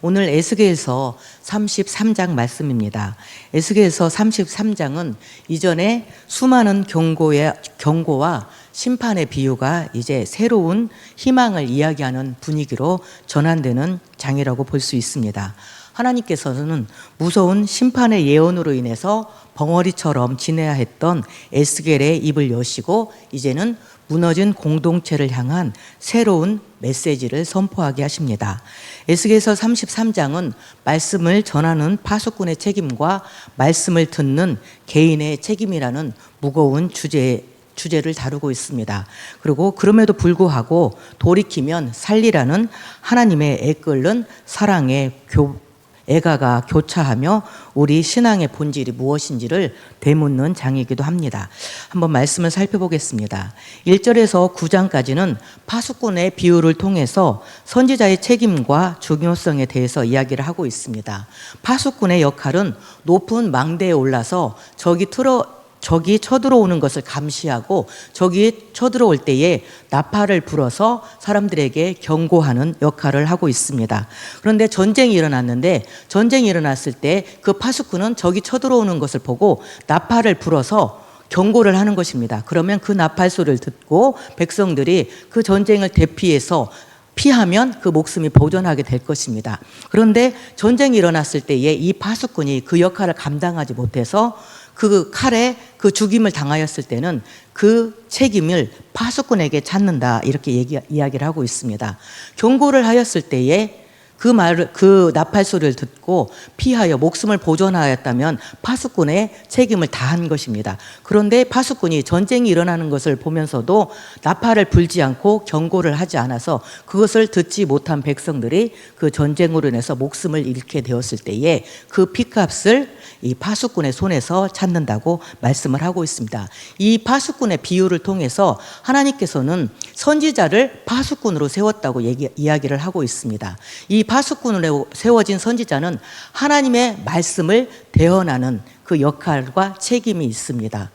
오늘 에스겔서 33장 말씀입니다. 에스겔서 33장은 이전에 수많은 경고의 경고와 심판의 비유가 이제 새로운 희망을 이야기하는 분위기로 전환되는 장이라고 볼 수 있습니다. 하나님께서는 무서운 심판의 예언으로 인해서 벙어리처럼 지내야 했던 에스겔의 입을 여시고 이제는 무너진 공동체를 향한 새로운 메시지를 선포하게 하십니다. 에스겔서 33장은 말씀을 전하는 파수꾼의 책임과 말씀을 듣는 개인의 책임이라는 무거운 주제 주제를 다루고 있습니다. 그리고 그럼에도 불구하고 돌이키면 살리라는 하나님의 애끓는 사랑의 교, 애가가 교차하며 우리 신앙의 본질이 무엇인지를 되묻는 장이기도 합니다. 한번 말씀을 살펴보겠습니다. 1절에서 9장까지는 파수꾼의 비유를 통해서 선지자의 책임과 중요성에 대해서 이야기를 하고 있습니다. 파수꾼의 역할은 높은 망대에 올라서 저기 틀어 적이 쳐들어오는 것을 감시하고 적이 쳐들어올 때에 나팔을 불어서 사람들에게 경고하는 역할을 하고 있습니다. 그런데 전쟁이 일어났는데 전쟁이 일어났을 때 그 파수꾼은 적이 쳐들어오는 것을 보고 나팔을 불어서 경고를 하는 것입니다. 그러면 그 나팔 소리를 듣고 백성들이 그 전쟁을 대피해서 피하면 그 목숨이 보존하게 될 것입니다. 그런데 전쟁이 일어났을 때에 이 파수꾼이 그 역할을 감당하지 못해서 그 칼에 그 죽임을 당하였을 때는 그 책임을 파수꾼에게 찾는다 이렇게 얘기, 이야기를 하고 있습니다. 경고를 하였을 때에 그 말을 그 나팔 소리를 듣고 피하여 목숨을 보존하였다면 파수꾼의 책임을 다한 것입니다. 그런데 파수꾼이 전쟁이 일어나는 것을 보면서도 나팔을 불지 않고 경고를 하지 않아서 그것을 듣지 못한 백성들이 그 전쟁으로 인해서 목숨을 잃게 되었을 때에 그 피값을 이 파수꾼의 손에서 찾는다고 말씀을 하고 있습니다. 이 파수꾼의 비유를 통해서 하나님께서는 선지자를 파수꾼으로 세웠다고 얘기, 이야기를 하고 있습니다. 이 파수꾼으로 세워진 선지자는 하나님의 말씀을 대언하는 그 역할과 책임이 있습니다.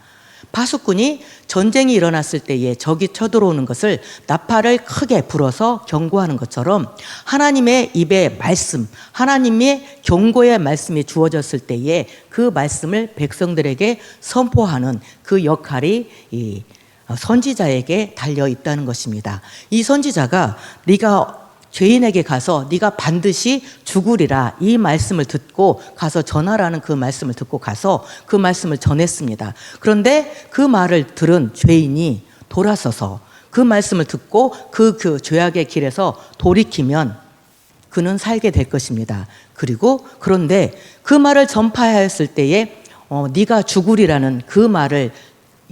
파수꾼이 전쟁이 일어났을 때에 적이 쳐들어오는 것을 나팔을 크게 불어서 경고하는 것처럼 하나님의 입에 말씀, 하나님의 경고의 말씀이 주어졌을 때에 그 말씀을 백성들에게 선포하는 그 역할이 이 선지자에게 달려 있다는 것입니다. 이 선지자가 네가 죄인에게 가서 네가 반드시 죽으리라 이 말씀을 듣고 가서 전하라는 그 말씀을 듣고 가서 그 말씀을 전했습니다. 그런데 그 말을 들은 죄인이 돌아서서 그 말씀을 듣고 그, 그 죄악의 길에서 돌이키면 그는 살게 될 것입니다. 그리고 그런데 그 말을 전파하였을 때에 어, 네가 죽으리라는 그 말을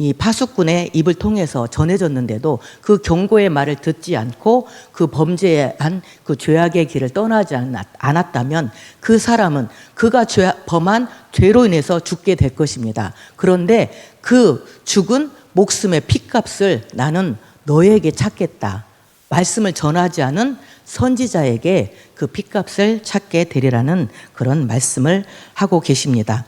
이 파수꾼의 입을 통해서 전해졌는데도 그 경고의 말을 듣지 않고 그 범죄한 그 죄악의 길을 떠나지 않았다면 그 사람은 그가 죄, 범한 죄로 인해서 죽게 될 것입니다. 그런데 그 죽은 목숨의 피값을 나는 너에게 찾겠다. 말씀을 전하지 않은 선지자에게 그 피값을 찾게 되리라는 그런 말씀을 하고 계십니다.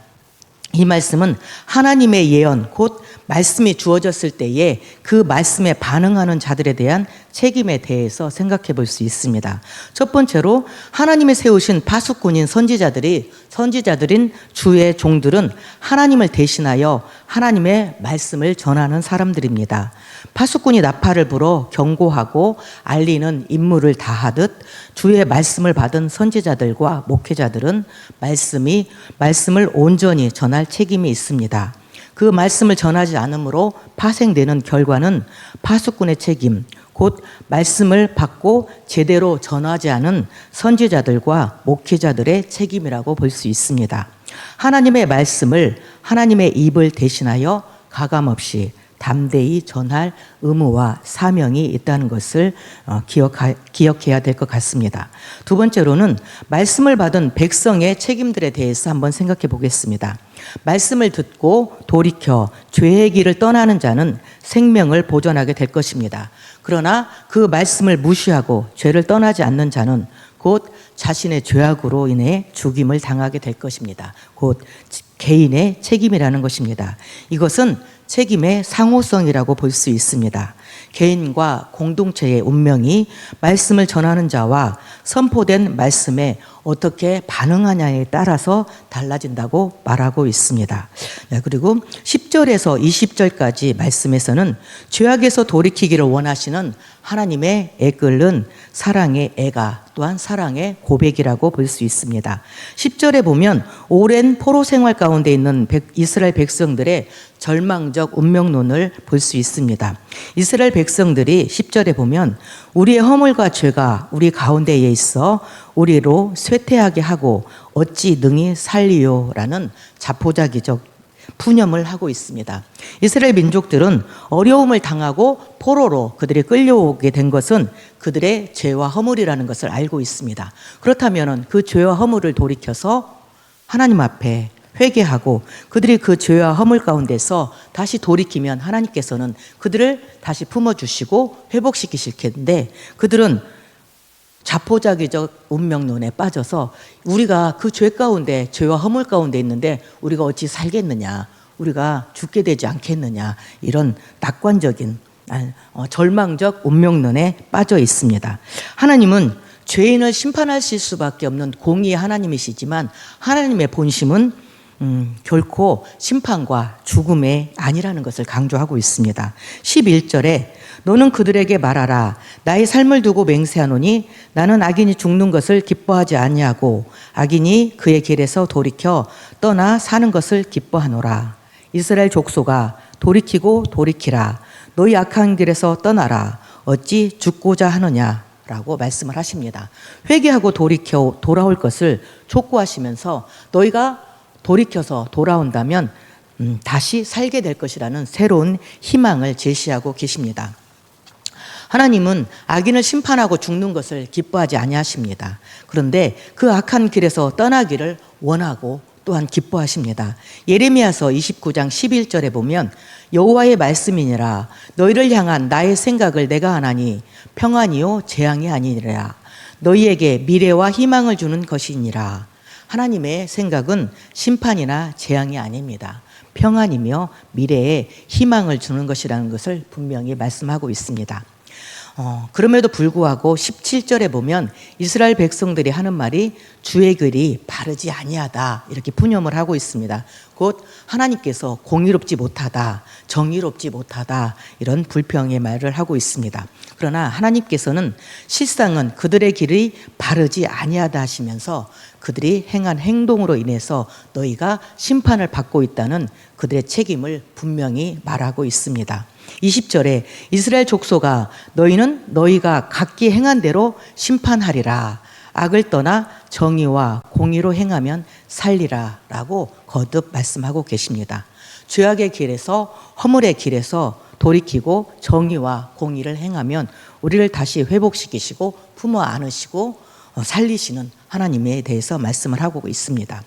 이 말씀은 하나님의 예언, 곧 말씀이 주어졌을 때에 그 말씀에 반응하는 자들에 대한 책임에 대해서 생각해 볼 수 있습니다. 첫 번째로 하나님이 세우신 파수꾼인 선지자들이 선지자들인 주의 종들은 하나님을 대신하여 하나님의 말씀을 전하는 사람들입니다. 파수꾼이 나팔을 불어 경고하고 알리는 임무를 다하듯 주의 말씀을 받은 선지자들과 목회자들은 말씀이 말씀을 온전히 전할 책임이 있습니다. 그 말씀을 전하지 않으므로 파생되는 결과는 파수꾼의 책임, 곧 말씀을 받고 제대로 전하지 않은 선지자들과 목회자들의 책임이라고 볼 수 있습니다. 하나님의 말씀을 하나님의 입을 대신하여 가감없이 담대히 전할 의무와 사명이 있다는 것을 어, 기억해야 될 것 같습니다. 두 번째로는 말씀을 받은 백성의 책임들에 대해서 한번 생각해 보겠습니다. 말씀을 듣고 돌이켜 죄의 길을 떠나는 자는 생명을 보존하게 될 것입니다. 그러나 그 말씀을 무시하고 죄를 떠나지 않는 자는 곧 자신의 죄악으로 인해 죽임을 당하게 될 것입니다. 곧 개인의 책임이라는 것입니다. 이것은 책임의 상호성이라고 볼 수 있습니다. 개인과 공동체의 운명이 말씀을 전하는 자와 선포된 말씀에 어떻게 반응하냐에 따라서 달라진다고 말하고 있습니다. 네, 그리고 10절에서 20절까지 말씀에서는 죄악에서 돌이키기를 원하시는 하나님의 애끓는 사랑의 애가 또한 사랑의 고백이라고 볼 수 있습니다. 10절에 보면 오랜 포로 생활 가운데 있는 백- 이스라엘 백성들의 절망적 운명론을 볼 수 있습니다. 이스라엘 백성들이 10절에 보면 우리의 허물과 죄가 우리 가운데에 있어 우리로 쇠퇴하게 하고 어찌 능히 살리요라는 자포자기적 푸념을 하고 있습니다. 이스라엘 민족들은 어려움을 당하고 포로로 그들이 끌려오게 된 것은 그들의 죄와 허물이라는 것을 알고 있습니다. 그렇다면 그 죄와 허물을 돌이켜서 하나님 앞에 회개하고 그들이 그 죄와 허물 가운데서 다시 돌이키면 하나님께서는 그들을 다시 품어주시고 회복시키실 텐데 그들은 자포자기적 운명론에 빠져서 우리가 그 죄 가운데 죄와 허물 가운데 있는데 우리가 어찌 살겠느냐 우리가 죽게 되지 않겠느냐 이런 낙관적인 아, 어, 절망적 운명론에 빠져 있습니다. 하나님은 죄인을 심판하실 수밖에 없는 공의의 하나님이시지만 하나님의 본심은 음, 결코 심판과 죽음의 아니라는 것을 강조하고 있습니다. 11절에 너는 그들에게 말하라. 나의 삶을 두고 맹세하노니 나는 악인이 죽는 것을 기뻐하지 아니하고 악인이 그의 길에서 돌이켜 떠나 사는 것을 기뻐하노라. 이스라엘 족소가 돌이키고 돌이키라. 너희 악한 길에서 떠나라. 어찌 죽고자 하느냐 라고 말씀을 하십니다. 회개하고 돌이켜 돌아올 것을 촉구하시면서 너희가 돌이켜서 돌아온다면 음, 다시 살게 될 것이라는 새로운 희망을 제시하고 계십니다. 하나님은 악인을 심판하고 죽는 것을 기뻐하지 아니하십니다. 그런데 그 악한 길에서 떠나기를 원하고 또한 기뻐하십니다. 예레미야서 29장 11절에 보면 여호와의 말씀이니라 너희를 향한 나의 생각을 내가 하나니 평안이요 재앙이 아니니라 너희에게 미래와 희망을 주는 것이니라 하나님의 생각은 심판이나 재앙이 아닙니다. 평안이며 미래에 희망을 주는 것이라는 것을 분명히 말씀하고 있습니다. 어, 그럼에도 불구하고 17절에 보면 이스라엘 백성들이 하는 말이 주의 글이 바르지 아니하다 이렇게 푸념을 하고 있습니다. 곧 하나님께서 공의롭지 못하다, 정의롭지 못하다 이런 불평의 말을 하고 있습니다. 그러나 하나님께서는 실상은 그들의 길이 바르지 아니하다 하시면서 그들이 행한 행동으로 인해서 너희가 심판을 받고 있다는 그들의 책임을 분명히 말하고 있습니다. 20절에 이스라엘 족소가 너희는 너희가 각기 행한 대로 심판하리라. 악을 떠나 정의와 공의로 행하면 살리라. 라고 거듭 말씀하고 계십니다. 죄악의 길에서 허물의 길에서 돌이키고 정의와 공의를 행하면 우리를 다시 회복시키시고 품어 안으시고 어, 살리시는 하나님에 대해서 말씀을 하고 있습니다.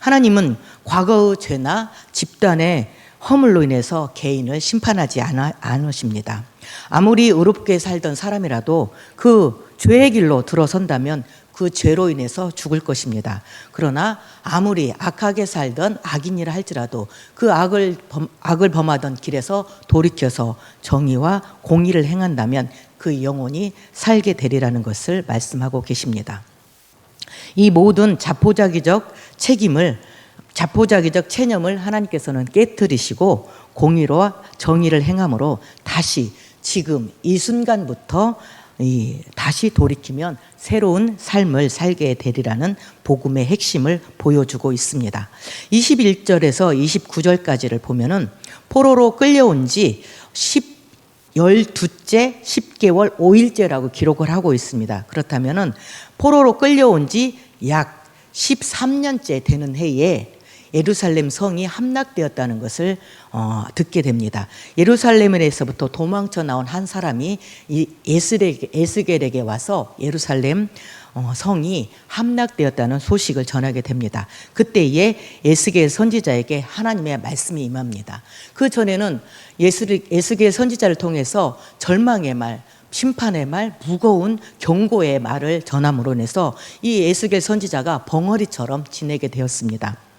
하나님은 과거의 죄나 집단의 허물로 인해서 개인을 심판하지 않으십니다. 아무리 의롭게 살던 사람이라도 그 죄의 길로 들어선다면 그 죄로 인해서 죽을 것입니다. 그러나 아무리 악하게 살던 악인이라 할지라도 그 악을 범, 악을 범하던 길에서 돌이켜서 정의와 공의를 행한다면 그 영혼이 살게 되리라는 것을 말씀하고 계십니다. 이 모든 자포자기적 책임을 자포자기적 체념을 하나님께서는 깨뜨리시고 공의로 정의를 행함으로 다시 지금 이 순간부터 이 다시 돌이키면 새로운 삶을 살게 되리라는 복음의 핵심을 보여주고 있습니다. 21절에서 29절까지를 보면은 포로로 끌려온 지 10, 12째 10개월 5일째라고 기록을 하고 있습니다. 그렇다면은 포로로 끌려온 지 약 13년째 되는 해에 예루살렘 성이 함락되었다는 것을 어, 듣게 됩니다. 예루살렘에서부터 도망쳐 나온 한 사람이 이 에스겔에게, 에스겔에게 와서 예루살렘 어, 성이 함락되었다는 소식을 전하게 됩니다. 그때에 에스겔 선지자에게 하나님의 말씀이 임합니다. 그 전에는 에스겔 선지자를 통해서 절망의 말, 심판의 말, 무거운 경고의 말을 전함으로 인해서 이 에스겔 선지자가 벙어리처럼 지내게 되었습니다.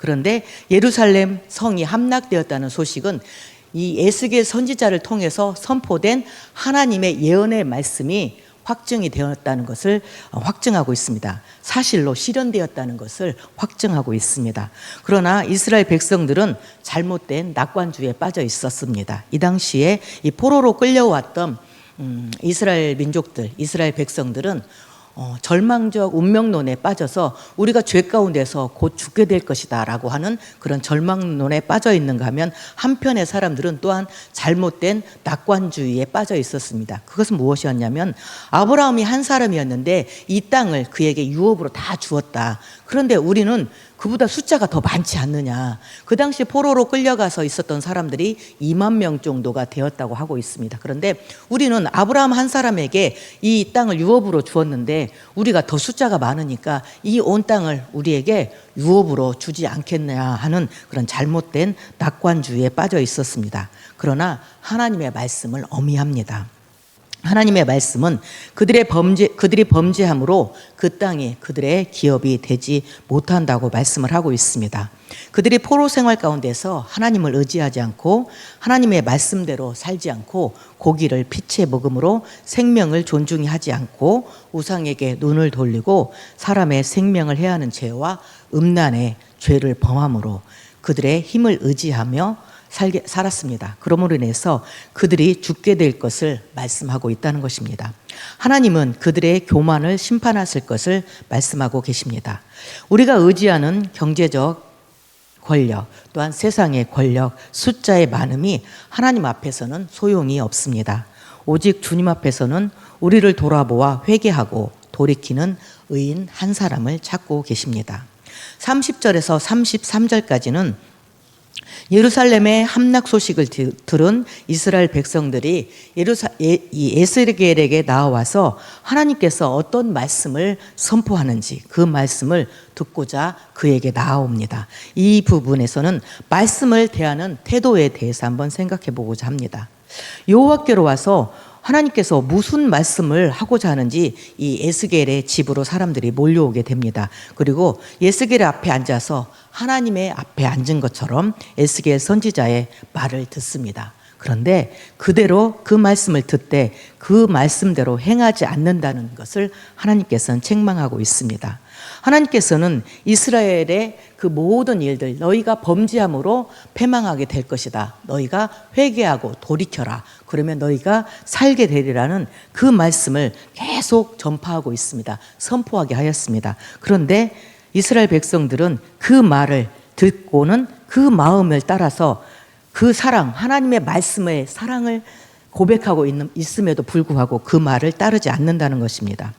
그런데 예루살렘 성이 함락되었다는 소식은 이 에스겔 선지자를 통해서 선포된 하나님의 예언의 말씀이 확증이 되었다는 것을 어, 확증하고 있습니다. 사실로 실현되었다는 것을 확증하고 있습니다. 그러나 이스라엘 백성들은 잘못된 낙관주의에 빠져 있었습니다. 이 당시에 이 포로로 끌려왔던 음, 이스라엘 민족들, 이스라엘 백성들은 어, 절망적 운명론에 빠져서 우리가 죄 가운데서 곧 죽게 될 것이다라고 하는 그런 절망론에 빠져 있는가 하면 한편의 사람들은 또한 잘못된 낙관주의에 빠져 있었습니다. 그것은 무엇이었냐면 아브라함이 한 사람이었는데 이 땅을 그에게 유업으로 다 주었다. 그런데 우리는 그보다 숫자가 더 많지 않느냐. 그 당시 포로로 끌려가서 있었던 사람들이 2만 명 정도가 되었다고 하고 있습니다. 그런데 우리는 아브라함 한 사람에게 이 땅을 유업으로 주었는데 우리가 더 숫자가 많으니까 이 온 땅을 우리에게 유업으로 주지 않겠냐 하는 그런 잘못된 낙관주의에 빠져 있었습니다. 그러나 하나님의 말씀을 어미합니다. 하나님의 말씀은 그들의 범죄 그들이 범죄함으로 그 땅이 그들의 기업이 되지 못한다고 말씀을 하고 있습니다. 그들이 포로 생활 가운데서 하나님을 의지하지 않고 하나님의 말씀대로 살지 않고 고기를 피채 먹음으로 생명을 존중히 하지 않고 우상에게 눈을 돌리고 사람의 생명을 해하는 죄와 음란의 죄를 범함으로 그들의 힘을 의지하며 살게 살았습니다. 그러므로 인해서 그들이 죽게 될 것을 말씀하고 있다는 것입니다. 하나님은 그들의 교만을 심판하실 것을 말씀하고 계십니다. 우리가 의지하는 경제적 권력, 또한 세상의 권력, 숫자의 많음이 하나님 앞에서는 소용이 없습니다. 오직 주님 앞에서는 우리를 돌아보아 회개하고 돌이키는 의인 한 사람을 찾고 계십니다. 30절에서 33절까지는 예루살렘의 함락 소식을 디- 들은 이스라엘 백성들이 예루사, 예, 이 에스겔에게 나와서 하나님께서 어떤 말씀을 선포하는지 그 말씀을 듣고자 그에게 나아옵니다. 이 부분에서는 말씀을 대하는 태도에 대해서 한번 생각해 보고자 합니다. 여호와께로 와서 하나님께서 무슨 말씀을 하고자 하는지 이 에스겔의 집으로 사람들이 몰려오게 됩니다. 그리고 에스겔 앞에 앉아서 하나님의 앞에 앉은 것처럼 에스겔 선지자의 말을 듣습니다. 그런데 그대로 그 말씀을 듣되 그 말씀대로 행하지 않는다는 것을 하나님께서는 책망하고 있습니다. 하나님께서는 이스라엘의 그 모든 일들 너희가 범죄함으로 패망하게 될 것이다. 너희가 회개하고 돌이켜라. 그러면 너희가 살게 되리라는 그 말씀을 계속 전파하고 있습니다. 선포하게 하였습니다. 그런데 이스라엘 백성들은 그 말을 듣고는 그 마음을 따라서 그 사랑, 하나님의 말씀의 사랑을 고백하고 있음에도 불구하고 그 말을 따르지 않는다는 것입니다.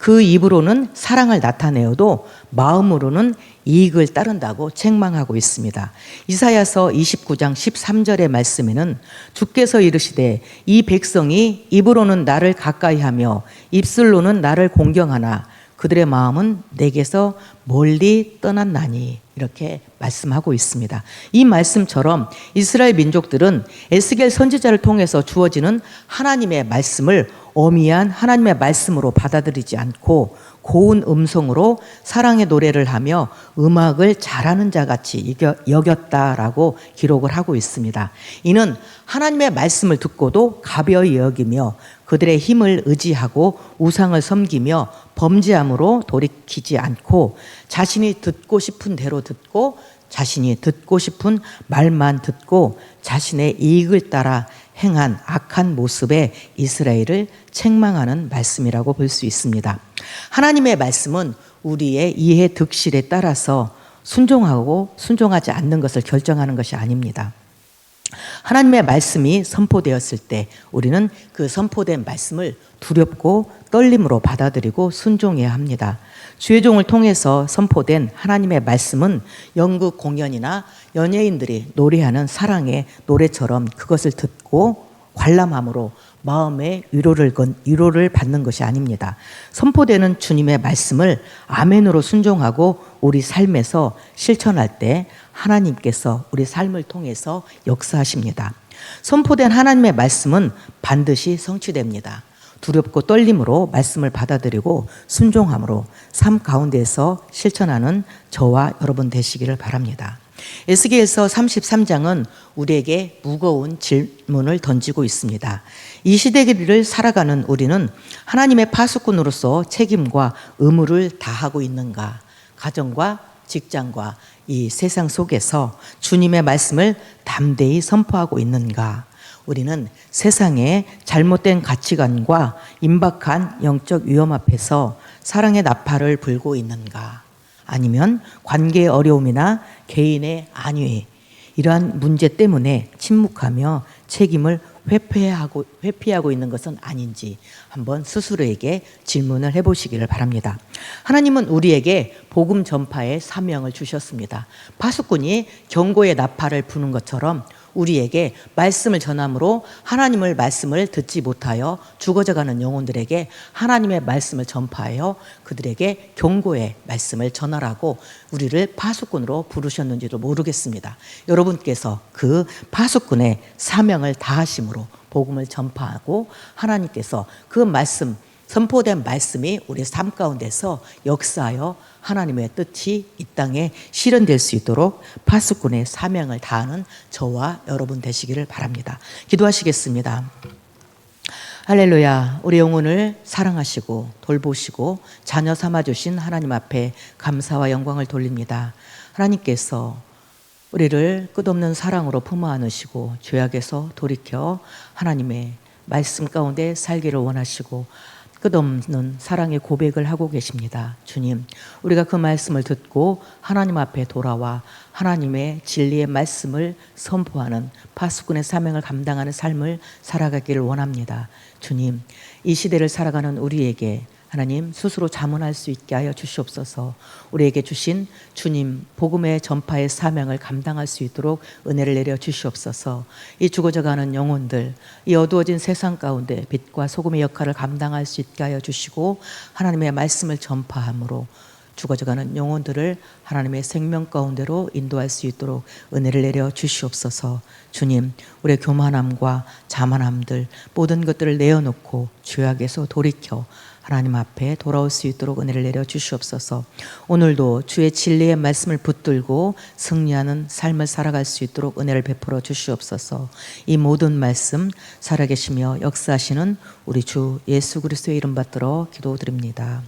그 입으로는 사랑을 나타내어도 마음으로는 이익을 따른다고 책망하고 있습니다. 이사야서 29장 13절의 말씀에는 주께서 이르시되 이 백성이 입으로는 나를 가까이하며 입술로는 나를 공경하나 그들의 마음은 내게서 멀리 떠났나니 이렇게 말씀하고 있습니다. 이 말씀처럼 이스라엘 민족들은 에스겔 선지자를 통해서 주어지는 하나님의 말씀을 어미한 하나님의 말씀으로 받아들이지 않고 고운 음성으로 사랑의 노래를 하며 음악을 잘하는 자 같이 여겼다라고 기록을 하고 있습니다. 이는 하나님의 말씀을 듣고도 가벼이 여기며 그들의 힘을 의지하고 우상을 섬기며 범죄함으로 돌이키지 않고 자신이 듣고 싶은 대로 듣고 자신이 듣고 싶은 말만 듣고 자신의 이익을 따라 행한 악한 모습의 이스라엘을 책망하는 말씀이라고 볼 수 있습니다. 하나님의 말씀은 우리의 이해 득실에 따라서 순종하고 순종하지 않는 것을 결정하는 것이 아닙니다. 하나님의 말씀이 선포되었을 때 우리는 그 선포된 말씀을 두렵고 떨림으로 받아들이고 순종해야 합니다. 주의 종을 통해서 선포된 하나님의 말씀은 연극 공연이나 연예인들이 노래하는 사랑의 노래처럼 그것을 듣고 관람함으로 마음의 위로를 건 위로를 받는 것이 아닙니다. 선포되는 주님의 말씀을 아멘으로 순종하고 우리 삶에서 실천할 때 하나님께서 우리 삶을 통해서 역사하십니다. 선포된 하나님의 말씀은 반드시 성취됩니다. 두렵고 떨림으로 말씀을 받아들이고 순종함으로 삶 가운데서 실천하는 저와 여러분 되시기를 바랍니다. 에스겔서 33장은 우리에게 무거운 질문을 던지고 있습니다. 이 시대를 살아가는 우리는 하나님의 파수꾼으로서 책임과 의무를 다하고 있는가? 가정과 직장과 이 세상 속에서 주님의 말씀을 담대히 선포하고 있는가? 우리는 세상의 잘못된 가치관과 임박한 영적 위험 앞에서 사랑의 나팔을 불고 있는가? 아니면 관계의 어려움이나 개인의 안위, 이러한 문제 때문에 침묵하며 책임을 회피하고, 회피하고 있는 것은 아닌지 한번 스스로에게 질문을 해보시기를 바랍니다. 하나님은 우리에게 복음 전파의 사명을 주셨습니다. 파수꾼이 경고의 나팔을 부는 것처럼 우리에게 말씀을 전함으로 하나님을 말씀을 듣지 못하여 죽어져가는 영혼들에게 하나님의 말씀을 전파하여 그들에게 경고의 말씀을 전하라고 우리를 파수꾼으로 부르셨는지도 모르겠습니다. 여러분께서 그 파수꾼의 사명을 다하심으로 복음을 전파하고 하나님께서 그 말씀 선포된 말씀이 우리 삶 가운데서 역사하여 하나님의 뜻이 이 땅에 실현될 수 있도록 파수꾼의 사명을 다하는 저와 여러분 되시기를 바랍니다. 기도하시겠습니다. 할렐루야. 우리 영혼을 사랑하시고 돌보시고 자녀 삼아 주신 하나님 앞에 감사와 영광을 돌립니다. 하나님께서 우리를 끝없는 사랑으로 품어 안으시고 죄악에서 돌이켜 하나님의 말씀 가운데 살기를 원하시고 끝없는 사랑의 고백을 하고 계십니다. 주님, 우리가 그 말씀을 듣고 하나님 앞에 돌아와 하나님의 진리의 말씀을 선포하는 파수꾼의 사명을 감당하는 삶을 살아가기를 원합니다. 주님, 이 시대를 살아가는 우리에게 하나님 스스로 자문할 수 있게 하여 주시옵소서. 우리에게 주신 주님 복음의 전파의 사명을 감당할 수 있도록 은혜를 내려 주시옵소서. 이 죽어져 가는 영혼들, 이 어두워진 세상 가운데 빛과 소금의 역할을 감당할 수 있게 하여 주시고 하나님의 말씀을 전파함으로 죽어져가는 영혼들을 하나님의 생명 가운데로 인도할 수 있도록 은혜를 내려 주시옵소서. 주님, 우리의 교만함과 자만함들 모든 것들을 내어놓고 죄악에서 돌이켜 하나님 앞에 돌아올 수 있도록 은혜를 내려 주시옵소서. 오늘도 주의 진리의 말씀을 붙들고 승리하는 삶을 살아갈 수 있도록 은혜를 베풀어 주시옵소서. 이 모든 말씀 살아계시며 역사하시는 우리 주 예수 그리스도의 이름 받들어 기도드립니다.